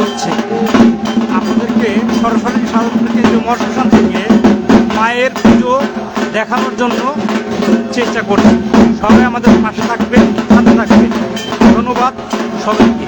হচ্ছে আপনাদেরকে সরাসরি কেন্দ্রীয় মহাশ্মশান থেকে মায়ের পুজো দেখানোর জন্য চেষ্টা করছি। সবাই আমাদের পাশে থাকবে সাথে থাকবে ধন্যবাদ সবাইকে।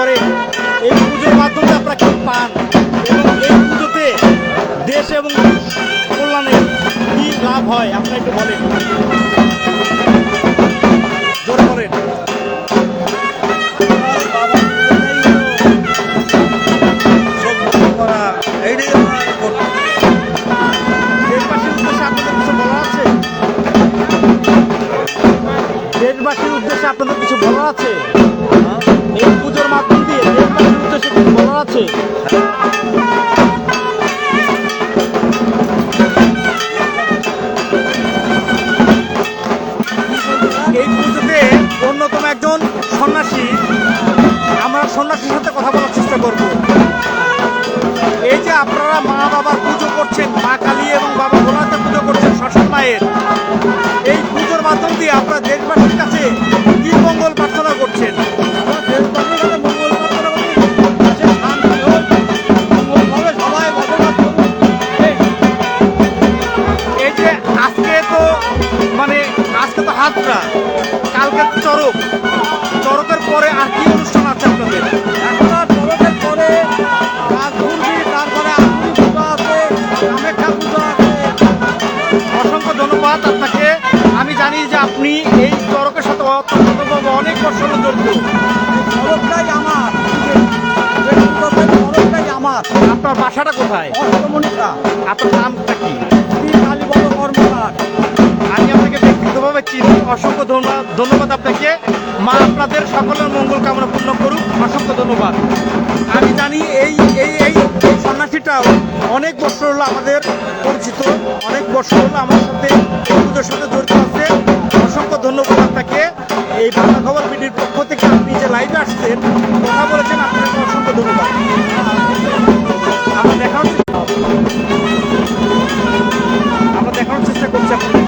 করেন এই পুজোর মাধ্যমে আপনারা কি পান এবং এই পুজোতে দেশ এবং কল্যাণে কি লাভ হয়, আপনারা একটু বলেন। জোরে বলেন। দেশবাসীর উদ্দেশ্যে আপনাদের কিছু বলার আছে? মাধ্যম দিয়ে উদ্দেশ্যে বলার আছে? এই পুজোতে অন্যতম একজন সন্ন্যাসী, আমরা সন্ন্যাসীর সাথে কথা বলার চেষ্টা করব। এই যে আপনারা মা বাবার পুজো করছেন, মা কালী হাতটা কালকে চরক। চরকের পরে আর কি অনুষ্ঠান আছে আপনাদের? এখন পরে তারপরে আগুন পূজা আছে কামাখ্যা পূজা আছে। অসংখ্য ধন্যবাদ আপনাকে। আমি জানি যে আপনি এই চরকের সাথে অনেক বছর জড়িত। চড়কটাই আমার। আপনার বাসাটা কোথায়? আপনার নামটা অসংখ্য ধন্যবাদ। ধন্যবাদ আপনাকে। মা আপনাদের সকলের মঙ্গল কামনা পূর্ণ করুক। অসংখ্য ধন্যবাদ। আমি জানি এই এই এই সন্ন্যাসীটাও অনেক বছর হলো আমাদের পরিচিত। অনেক বছর হলো আমার সাথে পুজোর সাথে জড়িত আছে। অসংখ্য ধন্যবাদ আপনাকে। এই বাংলা খবর বিডির পক্ষ থেকে আপনি যে লাইভে আসছেন, কথা বলেছেন, আপনাকে অসংখ্য ধন্যবাদ। আমরা দেখানোর চেষ্টা করছি আপনাদেরকে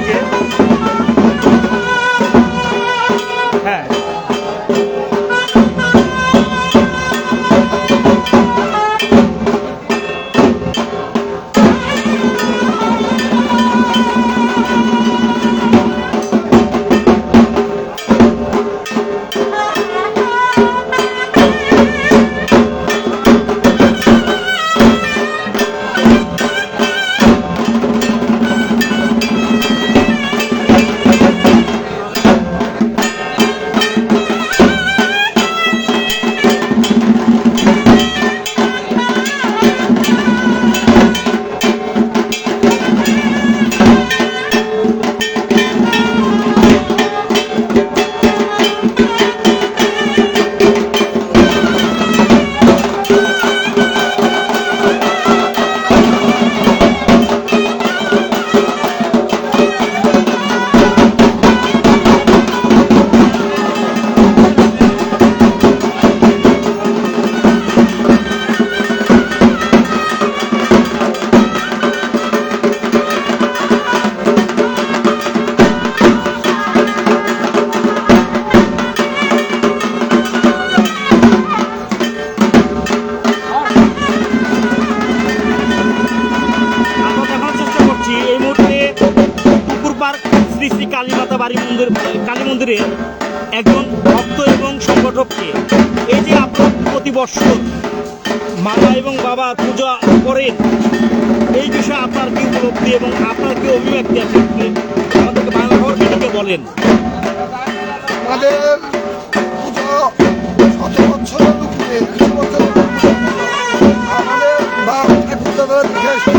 বৎসর মা এবং বাবা পূজা করেন এই বিষয়ে আপনার কি উপলব্ধি এবং আপনার কি অভিব্যক্তি আছে? আপনি আমাদেরকে বাংলা খবর সেটাকে বলেন। আমাদের পুজো বিশেষ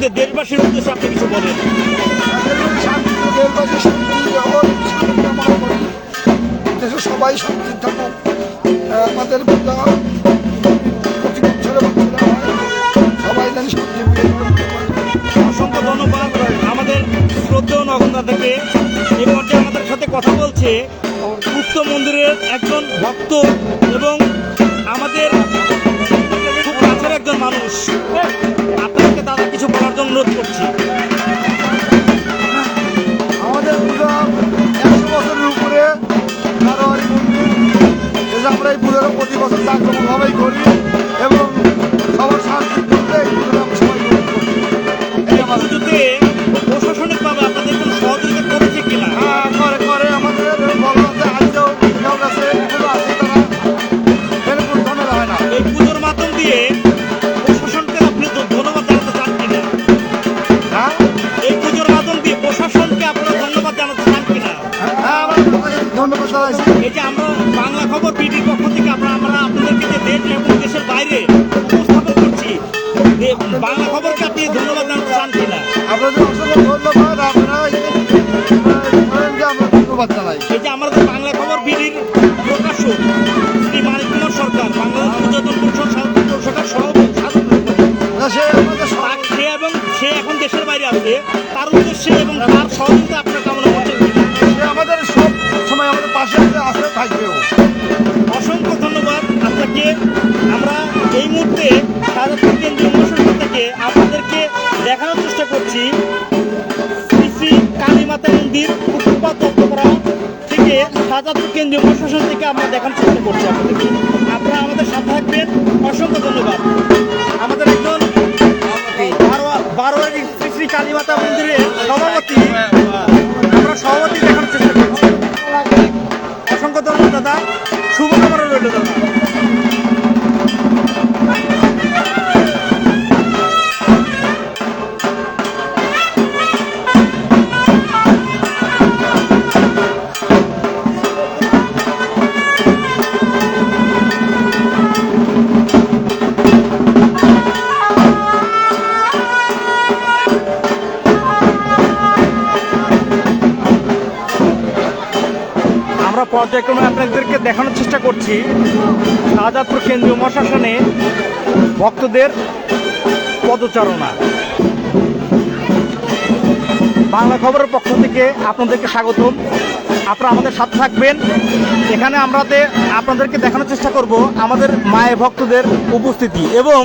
দিয়ে দেশবাসীর উদ্দেশ্যে আপনি কিছু বলেন। দেশে সবাই শান্তি থাকুক আমাদের পূজা প্রতি বছরে সবাই যেন শান্তি অসংখ্য ধন্যবাদ আমাদের শ্রদ্ধেয় নগন্দা থেকে এই পর্যায়ে আমাদের সাথে কথা বলছে উক্ত মন্দিরের একজন ভক্ত এবং আমাদের খুব কাছের একজন মানুষ। দাদা কিছু বলার জন্য অনুরোধ করছি। আমাদের পূজা একশো বছরের উপরে এই প্রতি বছর জাঁকজমকভাবেই করি এবং সবার সাংস্কৃতিক বাংলা খবরকে আপনি ধন্যবাদ জানাতে চান কিনা? আপনাদের অসংখ্য ধন্যবাদ আপনারা ধন্যবাদ জানাই। এই যে আমাদের বাংলা খবর বিডির প্রকাশক শ্রী মানিক কুমার সরকার বাংলাদেশ পর্যটন পরিষদ পরিষদের সভাপতি সে এবং সে এখন দেশের বাইরে আছে তার উদ্দেশ্যে এবং তার সহযোগিতা আপনার কামনা করছেন আমাদের সব সময় আমাদের পাশে আছে, থাকবেও। অসংখ্য যে আমরা এই মুহূর্তে করছি। শ্রী কালীমাতা মন্দির উত্তরপাত দত্তপাড়া থেকে শাহজাদপুর কেন্দ্রীয় প্রশাসন থেকে আমরা দেখানোর চেষ্টা করছি আপনাদেরকে। আপনারা আমাদের সাথে থাকবেন। অসংখ্য ধন্যবাদ। আমাদের একজন বারোয়া- বারোয়ারি শ্রী শ্রী কালীমাতা মন্দিরের সভাপতি। আমরা সভাপতি দেখানোর চেষ্টা করছি। অসংখ্য ধন্যবাদ, দাদা। শুভকামনা রইল, দাদা। পর্যায়ক্রমে আপনাদেরকে দেখানোর চেষ্টা করছি শাহজাদপুর কেন্দ্রীয় প্রশাসনে ভক্তদের পদচারণা। বাংলা খবরের পক্ষ থেকে আপনাদেরকে স্বাগতম। আপনারা আমাদের সাথে থাকবেন। এখানে আমাদের আপনাদেরকে দেখানোর চেষ্টা করব আমাদের মায়ে ভক্তদের উপস্থিতি এবং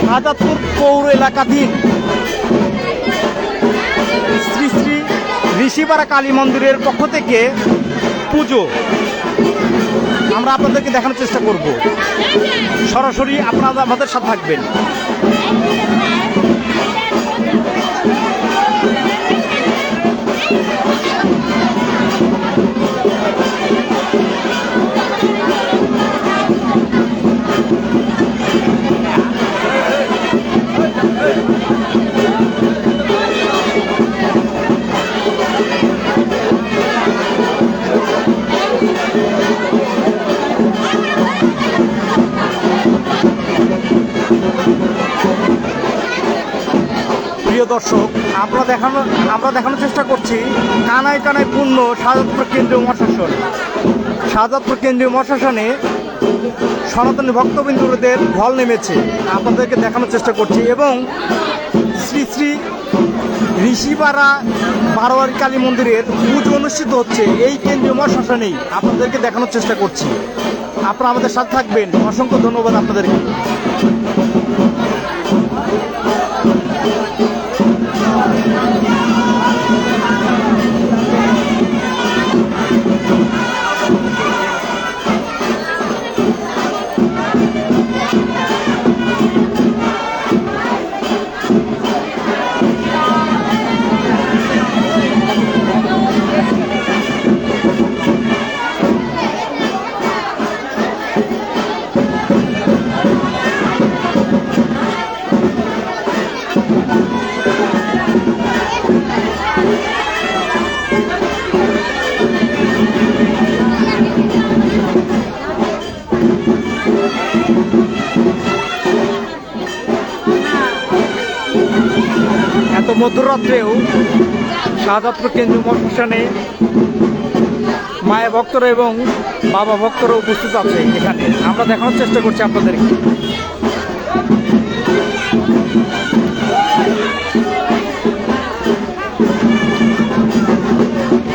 শাহজাদপুর পৌর এলাকাধীন ঋষিপাড়া কালী মন্দিরের পক্ষ থেকে পুজো। আমরা আপনাদেরকে দেখানোর চেষ্টা করব। সরাসরি আপনারা আমাদের সাথে থাকবেন। দর্শক, আমরা দেখানো আমরা দেখানোর চেষ্টা করছি কানায় কানায় পূর্ণ শাহজাদপুর কেন্দ্রীয় মহাশাসন। শাহজাদপুর কেন্দ্রীয় মহাশাসনে সনাতনী ভক্তবিন্দুদের ঢল নেমেছে। আপনাদেরকে দেখানোর চেষ্টা করছি এবং শ্রী শ্রী ঋষিপাড়া বারোয়ারি কালী মন্দিরের পুজো অনুষ্ঠিত হচ্ছে এই কেন্দ্রীয় মহাশাসনেই। আপনাদেরকে দেখানোর চেষ্টা করছি। আপনারা আমাদের সাথে থাকবেন। অসংখ্য ধন্যবাদ আপনাদেরকে। মধ্যরাত্রেও শাহজাদপুর কেন্দ্রীয় মহাশ্মশানে মায়ের ভক্তরা এবং বাবা ভক্তরা উপস্থিত আছে এখানে। আমরা দেখানোর চেষ্টা করছি আপনাদেরকে।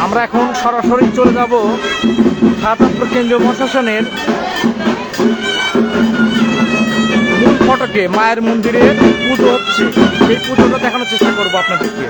আমরা এখন সরাসরি চলে যাব শাহজাদপুর কেন্দ্রীয় প্রশাসনের মূল ফটকে মায়ের মন্দিরে পুজো হচ্ছে। সেই পুজোটা দেখানোর চেষ্টা করব আপনাদেরকে।